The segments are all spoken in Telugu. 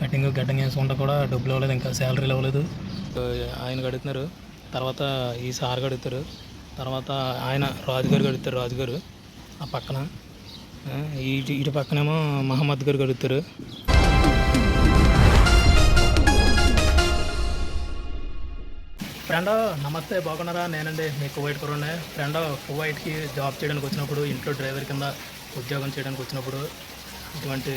కటింగ్ గట్టింగ్ వేసుకుంటా కూడా డబ్బులు ఇవ్వలేదు ఇంకా శాలరీలు ఇవ్వలేదు. ఆయన అడుగుతున్నారు తర్వాత ఈ సార్ అడుగుతారు తర్వాత ఆయన రాజుగారు అడుగుతారు రాజుగారు. ఆ పక్కన ఇటు ఇటు పక్కనేమో మహమ్మద్ గారు అడుగుతారు ఫ్రెండ్ నమస్తే బాగున్నారా? నేనండి మీ కువైట్ కుర్రాడిని. ఫ్రెండ్ కువైట్కి జాబ్ చేయడానికి వచ్చినప్పుడు ఇంట్లో డ్రైవర్ కింద ఉద్యోగం చేయడానికి వచ్చినప్పుడు ఇటువంటి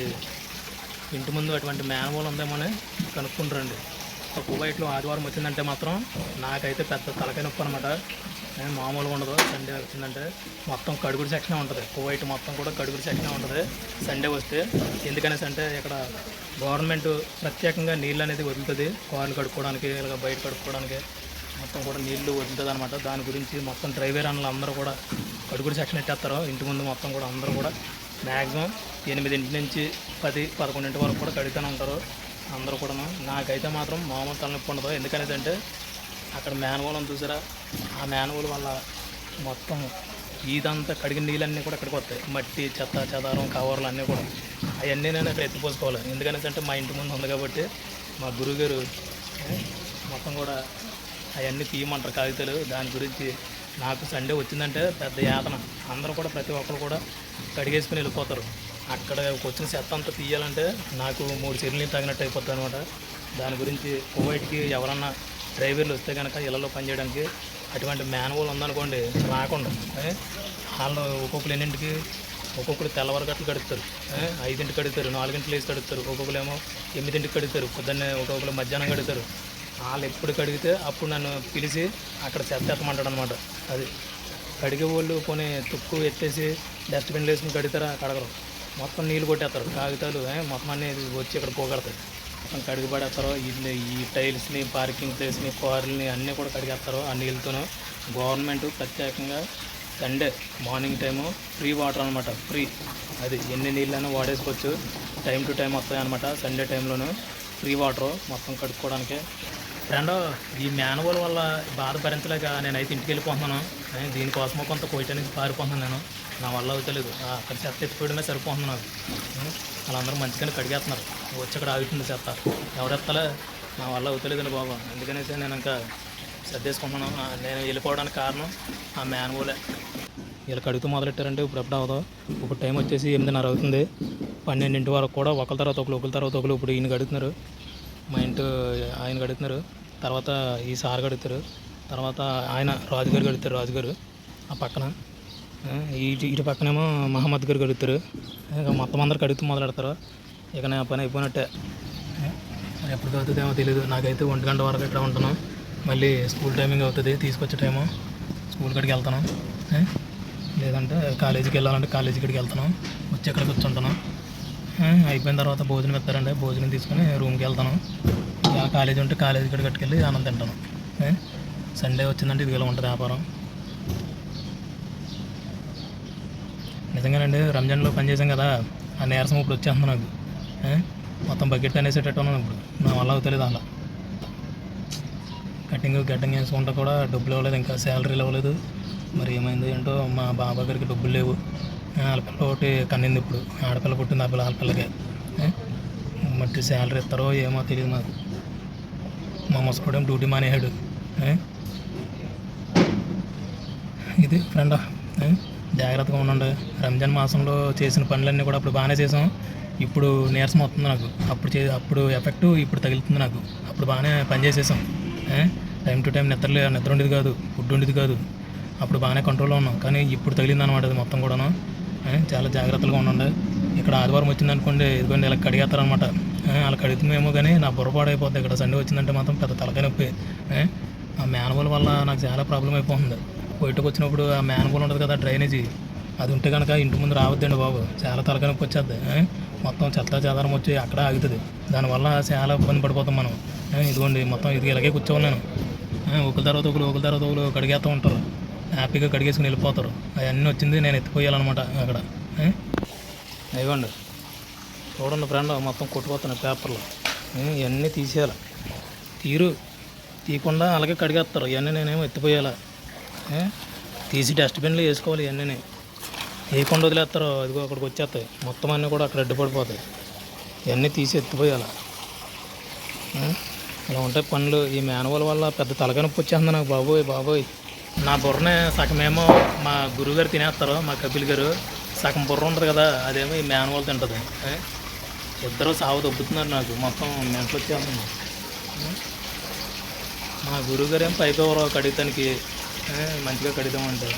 ఇంటి ముందు అటువంటి మేనవాళ్ళు ఉందేమోని కనుక్కుంటారండి. ఒక కువైట్లో ఆదివారం వచ్చిందంటే మాత్రం నాకైతే పెద్ద తలకాయ నొప్పి అనమాట మామూలుగా ఉండదు. సండే వచ్చిందంటే మొత్తం కడుగుడు సెక్షనే ఉంటుంది. కువైట్ మొత్తం కూడా కడుగుడు సెక్షనే ఉంటుంది. సండే వస్తే ఎందుకనేసి అంటే ఇక్కడ గవర్నమెంట్ ప్రత్యేకంగా నీళ్ళు అనేది వదులుతుంది కార్లు కడుక్కోవడానికి ఇలాగ బయట కడుక్కోవడానికి మొత్తం కూడా నీళ్ళు వదులుతుంది అనమాట దాని గురించి మొత్తం డ్రైవర్ అన్నలు అందరూ కూడా కడుగుడు సెక్షన్ ఎట్టేస్తారు. ఇంటి ముందు మొత్తం కూడా అందరూ కూడా మ్యాక్సిమం ఎనిమిదింటి నుంచి పది పదకొండింటి వరకు కూడా కడుగుతూనే ఉంటారు. అందరూ కూడా నాకైతే మాత్రం మామూలు తలనొప్పి ఉండదు. ఎందుకనేది అంటే అక్కడ మేనవోలను చూసారా? ఆ మేనవోలు వల్ల మొత్తం ఇదంతా కడిగిన నీళ్ళన్నీ కూడా అక్కడికి వస్తాయి. మట్టి చెత్త చెదారం కవర్లు అన్నీ కూడా. అవన్నీ నేను అక్కడ ఎత్తిపోసుకోవాలి. ఎందుకనేదంటే అంటే మా ఇంటి ముందు ఉంది కాబట్టి మా గురువుగారు మొత్తం కూడా అవన్నీ తీయమంటారు కాగితాలు. దాని గురించి నాకు సండే వచ్చిందంటే పెద్ద యాతన. అందరూ కూడా ప్రతి ఒక్కరు కూడా కడిగేసుకుని వెళ్ళిపోతారు. అక్కడ వచ్చిన చెత్త అంతా తీయాలంటే నాకు మూడు చెర్లు తగినట్టు అయిపోతుంది అనమాట దాని గురించి కువైట్కి ఎవరన్నా డ్రైవర్లు వస్తే కనుక ఇళ్ళలో పనిచేయడానికి అటువంటి మాన్యువల్ ఉందనుకోండి రాకుండా వాళ్ళు ఒక్కొక్కరు ఎన్నింటికి ఒక్కొక్కరు తెల్లవారు గట్లు కడుగుతారు ఐదింటికి కడుగుతారు నాలుగింటికి లేచి కడుగుతారు ఒక్కొక్కరు ఏమో ఎనిమిదింటికి కడుగుతారు పొద్దున్నే ఒక్కొక్కరు మధ్యాహ్నం కడుగుతారు. వాళ్ళు ఎప్పుడు కడిగితే అప్పుడు నన్ను పిలిచి అక్కడ చెత్త ఎత్తమంటాడు అనమాట అది కడిగే వాళ్ళు కొని తుక్కు ఎత్తేసి డస్ట్బిన్లు వేసుకుని కడితారా కడగరు. మొత్తం నీళ్ళు కొట్టేస్తారు కాగితాలు మొత్తం అన్నీ వచ్చి ఇక్కడ పోగడతాయి. మొత్తం కడిగి పడేస్తారు ఇల్లు ఈ టైల్స్ని పార్కింగ్ ప్లేస్ని కార్లని అన్నీ కూడా కడిగేస్తారు ఆ నీళ్ళతోనూ. గవర్నమెంట్ ప్రత్యేకంగా Sunday morning time free water అనమాట ఫ్రీ అది ఎన్ని నీళ్ళైనా వాడేసుకోవచ్చు. టైం టు టైం వస్తాయి అనమాట సండే టైంలోనూ ఫ్రీ వాటర్ మొత్తం కడుక్కోవడానికి. రెండో ఈ మాన్యువల్ వల్ల బాధ భరించలేక నేనైతే ఇంటికి వెళ్ళిపోతున్నాను. దీనికోసమో కొంత కోయటా నుంచి పారిపోతున్నాను నేను. నా వల్ల అవుతలేదు. అక్కడ చెత్త ఎత్తిపోయడమే సరిపోతుంది నాకు వాళ్ళందరూ మంచిగానే కడిగేస్తున్నారు. వచ్చి అక్కడ ఆగుతుంది చెత్త. ఎవరెత్తలే నా వల్ల అవుతలేదండి బాబు. అందుకనేసి నేను ఇంకా సర్దేసుకుంటున్నాను. నేను వెళ్ళిపోవడానికి కారణం ఆ మాన్యువలే. వీళ్ళు కడుగుతూ మొదలెట్టారంటే ఇప్పుడు ఎప్పుడు అవదో ఇప్పుడు టైం వచ్చేసి ఎనిమిదిన్నర అవుతుంది. పన్నెండింటి వరకు కూడా ఒకరి తర్వాత ఒకరు ఒకరి తర్వాత ఒకరు ఇప్పుడు ఈయన కడుగుతున్నారు మా ఇంటి ఆయన కడుగుతున్నారు తర్వాత ఈ సార్ కడుగుతారు తర్వాత ఆయన రాజుగారు కడుగుతారు రాజుగారు. ఆ పక్కన. ఇటు ఇటు పక్కనేమో మహమ్మద్ గారు కడుగుతారు మొత్తం అందరు కడుగుతూ మొదలెడతారు. ఇక నా పని అయిపోయినట్టే. ఎప్పుడు కలుగుతుందేమో తెలియదు నాకైతే ఒంటి గంట వరకు ఇక్కడ ఉంటాను మళ్ళీ స్కూల్ టైమింగ్ అవుతుంది తీసుకొచ్చే టైము. స్కూల్ కాడికి వెళ్తాను లేదంటే కాలేజీకి వెళ్ళాలంటే కాలేజీ కాడికి వెళ్తాను వచ్చి ఇక్కడ కూర్చుంటాను అయిపోయిన తర్వాత భోజనం ఇస్తారండి. భోజనం తీసుకొని రూమ్కి వెళ్తాను. ఇక కాలేజీ ఉంటే కాలేజీ ఇక్కడ కట్టుకెళ్ళి ఆనందం తింటాను. సండే వచ్చిందంటే ఇది ఇలా ఉంటుంది వ్యాపారం. నిజంగానండి రంజాన్లో పనిచేసాం కదా ఆ నీరసం ఇప్పుడు వచ్చేస్తుంది నాకు. మొత్తం బకెట్ అనేసేటట్టు ఉన్నాను ఇప్పుడు. నా వల్ల అవుతలేదు అలా. కటింగ్ గడ్డంగ్ వేసుకుంటా కూడా డబ్బులు ఇవ్వలేదు ఇంకా శాలరీలు ఇవ్వలేదు. మరి ఏమైంది ఏంటో మా బాబా గారికి డబ్బులు లేవు. ఆడపిల్ల ఒకటి కన్నింది ఇప్పుడు. ఆడపిల్ల పుట్టింది ఆ పిల్ల ఆడపిల్లకే మట్టి శాలరీ ఇస్తారో ఏమో తెలియదు నాకు మా ముసలోడేం డ్యూటీ మానేయాడు ఇది ఫ్రెండ్ జాగ్రత్తగా ఉండండి. రంజాన్ మాసంలో చేసిన పనులన్నీ కూడా అప్పుడు బాగానే చేసాం. ఇప్పుడు నీరసం వస్తుంది నాకు. అప్పుడు చే అప్పుడు ఎఫెక్ట్ ఇప్పుడు తగులుతుంది నాకు. అప్పుడు బాగానే పని చేసేసాం. టైం టు టైం నిద్రలే నిద్ర ఉండేది కాదు ఫుడ్ ఉండేది కాదు. అప్పుడు బాగానే కంట్రోల్లో ఉన్నాం. కానీ ఇప్పుడు తగిలింది అనమాట అది మొత్తం కూడాను. చాలా జాగ్రత్తగా ఉండండి. ఇక్కడ ఆదివారం వచ్చిందనుకోండి ఇదిగోండి ఇలా కడిగేస్తారనమాట అలా కడుగుతుందేమో కానీ నా బుర్రపాడు అయిపోద్ది. ఇక్కడ సండే వచ్చిందంటే మాత్రం పెద్ద తలకాయ నొప్పి. ఆ మేనబుల్ వల్ల నాకు చాలా ప్రాబ్లం అయిపోతుంది. బయటకు వచ్చినప్పుడు ఆ మేనబుల్ ఉంటుంది కదా డ్రైనేజీ. అది ఉంటే కనుక ఇంటి ముందు రావద్దండి బాబు. చాలా తలకాయ నొప్పి వచ్చేద్ది. మొత్తం చెత్త చెదారం వచ్చి అక్కడ ఆగుతుంది. దానివల్ల చాలా ఇబ్బంది పడిపోతాం మనం. ఇదిగోండి మొత్తం ఇది ఇలాగే కూర్చోన్నాను ఒకరి తర్వాత ఒకరు ఒకరి తర్వాత ఒకరు కడిగేస్తూ ఉంటారు. హ్యాపీగా కడిగేసుకుని వెళ్ళిపోతారు. అవన్నీ వచ్చింది నేను ఎత్తిపోయాలన్నమాట అక్కడ. ఇవ్వండి చూడండి ఫ్రెండ్ మొత్తం కొట్టుకుపోతున్నాయి పేపర్లు. ఇవన్నీ తీసేయాలి. తీరు తీయకుండా అలాగే కడిగేస్తారు. ఇవన్నీ నేనేమో ఎత్తిపోయాలా తీసి డస్ట్బిన్లో వేసుకోవాలి ఇవన్నీ వేయకుండా వదిలేస్తారు. అదిగో అక్కడికి వచ్చేస్తాయి. మొత్తం అన్నీ కూడా అక్కడ అడ్డుపడిపోతాయి. ఇవన్నీ తీసి ఎత్తిపోయాలి అలా ఇలా ఉంటాయి పనులు. ఈ మాన్యువల్ వల్ల పెద్ద తలకనొప్పి వచ్చేస్తుంది నాకు. బాబోయ్ బాబోయ్. నా బుర్రనే సగమేమో మా గురువుగారు తినేస్తారు మా కపిల్ గారు. సగం బుర్ర ఉంటుంది కదా అదేమో ఈ మాన్యువల్ తింటుంది. ఇద్దరు సాగు దొబ్బుతున్నారు నాకు మొత్తం మెంట్లు వచ్చేస్తుంది మా గురువుగారు ఏం పైకి ఎవరో కడిగితానికి మంచిగా కడిదామంటే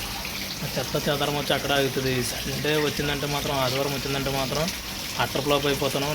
చెత్త చెదరం వచ్చి అక్కడ ఆగుతుంది. సండే వచ్చిందంటే మాత్రం ఆదివారం వచ్చిందంటే మాత్రం అట్టర్ ఫ్లాప్ అయిపోతాను.